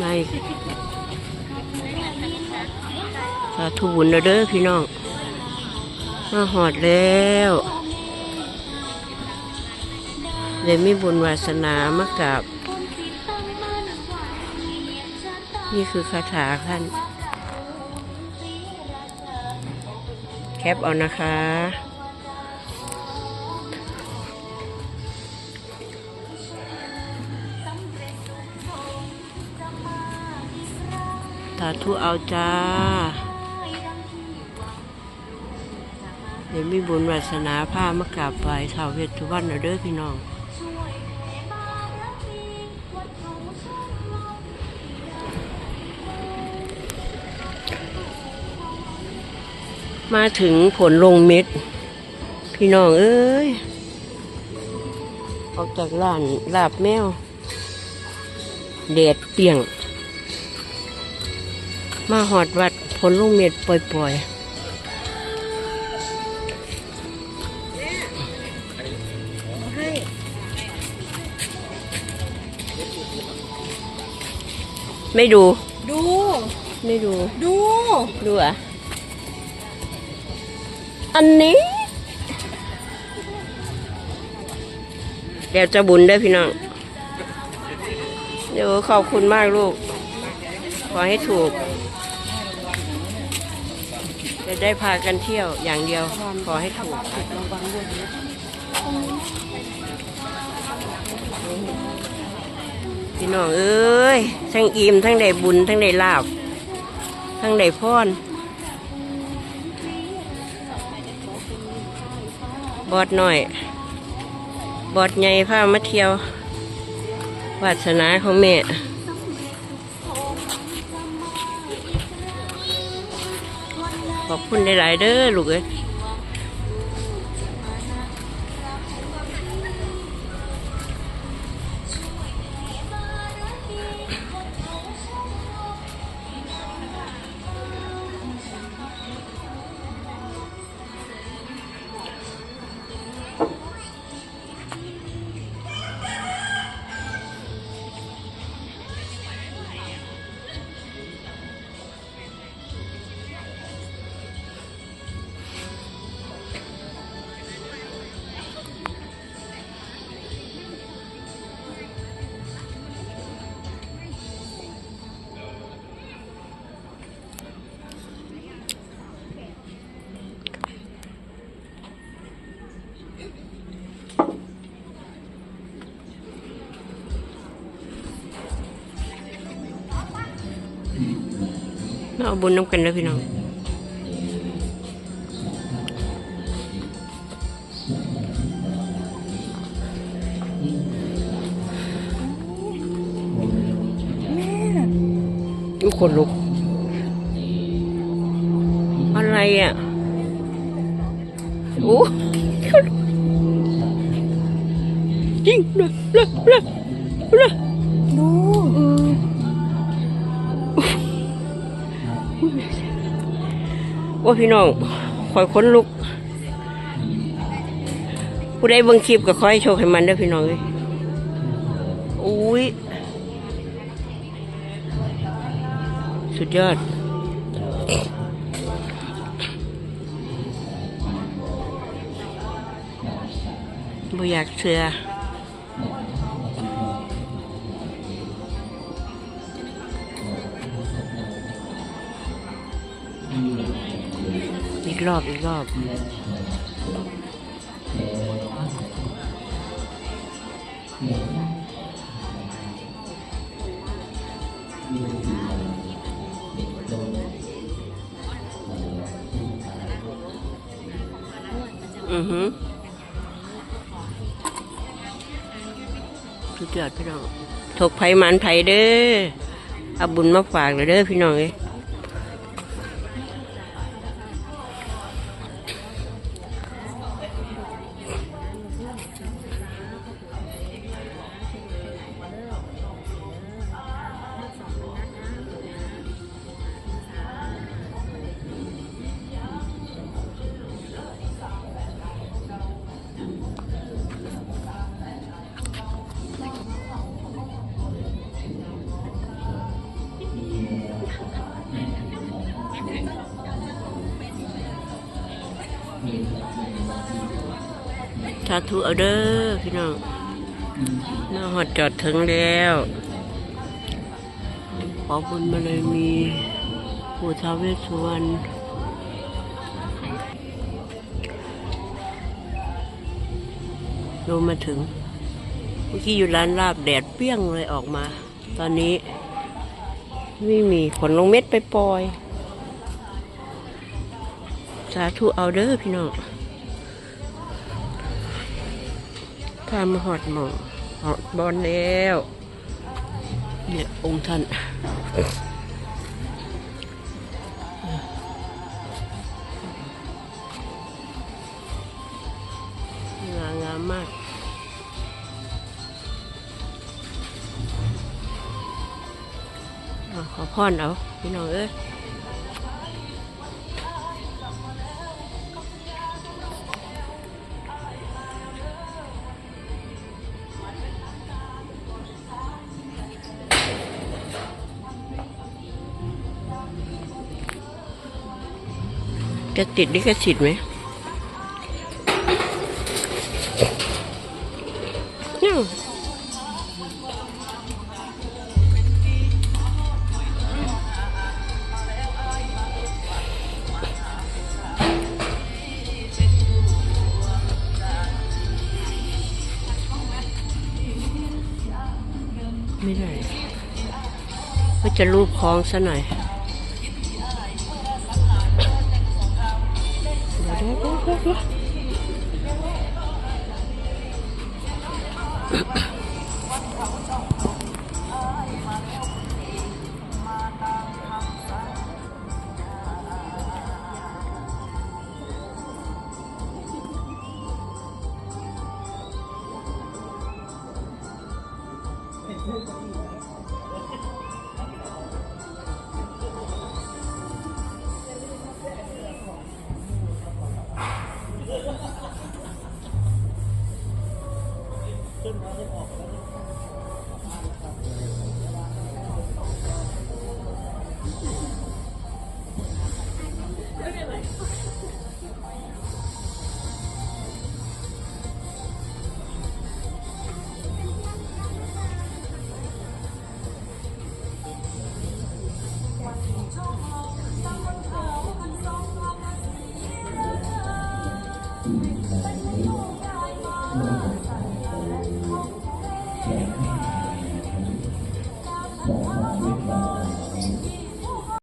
ในสาธุบุญเด้อเด้อพี่น้องมาหอดแล้วเดี๋ยมีบุญวาสนามากราบนี่คือคาถาท่าน แคปเอานะคะาธุเอาจ้า เดี๋ยวมีบุญวาสนาผ้ามากราบไหว้ท้าวเวสสุวรรณเด้อพี่น้องมาถึงผลลงเม็ด พี่น้องเอ้ย ออกจากร้านลาบแมวแดดเปียง มาหอดวัดผลลงเม็ดปล่อยๆ ไม่ดู ดู ไม่ดู ดู ดูอะ อันนี้ เดี๋ยวจะบุญได้อพี่น้อง เดี๋ยวขอบคุณมากลูก ขอให้ถูก จะได้พากันเที่ยวอย่างเดียว ขอให้ถูกพี่น้องเอ้ย ทั้งอิ่มทั้งได้บุญ ทั้งได้ลาบ ทั้งได้พรบอดหน่อย บอดใหญ่พามาเที่ยววาสนาของแม่ ขอบคุณหลาย ๆ เด้อลูกเอ้ย มาเอาบุญน้ำกันแล้วพี่น้องแม่ทุกคนลุก อะไรอะโอ้จริงเลยเลยเลยเลยดู ว่าพี่น้องคอยค้นลุก ผู้ใดเบิ่งคลิปก็ขอให้โชคให้มันเด้อพี่น้องเอ้ยอุ้ย สุดยอด บ่อยากเชื่อ รอบอีกรอบอือหือสุดยอดพี่น้องถกไผ่มันไผ่เด้อเอาบุญมาฝากเลยเด้อพี่น้องเอ้ สาธุเอาเด้อพี่น้องมาหอดจอดถึงแล้ว ขอบุญมาเลยมีปู่ท้าวเวสสุวรรณลงมาถึงเมื่อกี้อยู่ร้านลาบแดดเปรี้ยงเลยออกมา ตอนนี้ ไม่มีผลลงเม็ดไปปล่อย สาธุเอาเด้อพี่น้องพามาหอดหมอหอดบอลแล้ว เนี่ย องค์ท่านงามงามมากอขอพรเอาพี่น้องเอ้ย จะติดลิขสิทธิ์ไหมนี่ไม่ได้ก็จะรูปคล้องซะหน่อย เดี๋ยวเดี๋